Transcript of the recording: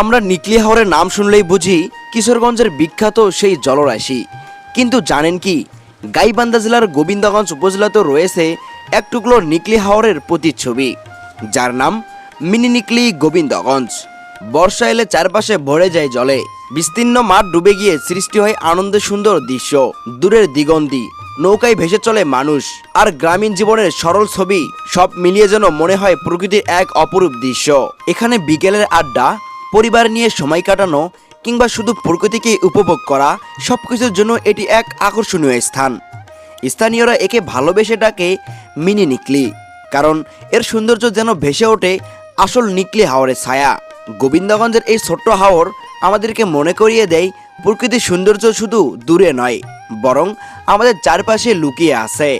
আমরা নিকলি হাওরের নাম শুনলেই বুঝি কিশোরগঞ্জের বিখ্যাত সেই জলরাশি। কিন্তু জানেন কি, গাইবান্ধা জেলার গোবিন্দগঞ্জ উপজেলাতেও রয়েছে এক টুকরো নিকলি হাওরের প্রতিচ্ছবি, যার নাম মিনি নিকলি গোবিন্দগঞ্জ। বর্ষা এলে চারপাশে ভরে যায় জলে। বিস্তীর্ণ মাঠ ডুবে গিয়ে সৃষ্টি হয় আনন্দের সুন্দর দৃশ্য, দূরের দিগন্তি, নৌকায় ভেসে চলে মানুষ, আর গ্রামীণ জীবনের সরল ছবি সব মিলিয়ে যেন মনে হয় প্রকৃতির এক অপরূপ দৃশ্য। এখানে বিকেলের আড্ডা পরিবার নিয়ে সময় কাটানো কিংবা শুধু প্রকৃতিকে উপভোগ করা সবকিছুর জন্য এটি এক আকর্ষণীয় স্থান। স্থানীয়রা একে ভালোবেসে ডাকে মিনি নিকলি, কারণ এর সৌন্দর্য যেন ভেসে ওঠে আসল নিকলি হাওরের ছায়া। গোবিন্দগঞ্জের এই ছোট্ট হাওর আমাদেরকে মনে করিয়ে দেয়, প্রকৃতির সৌন্দর্য শুধু দূরে নয়, বরং আমাদের চারপাশে লুকিয়ে আছে।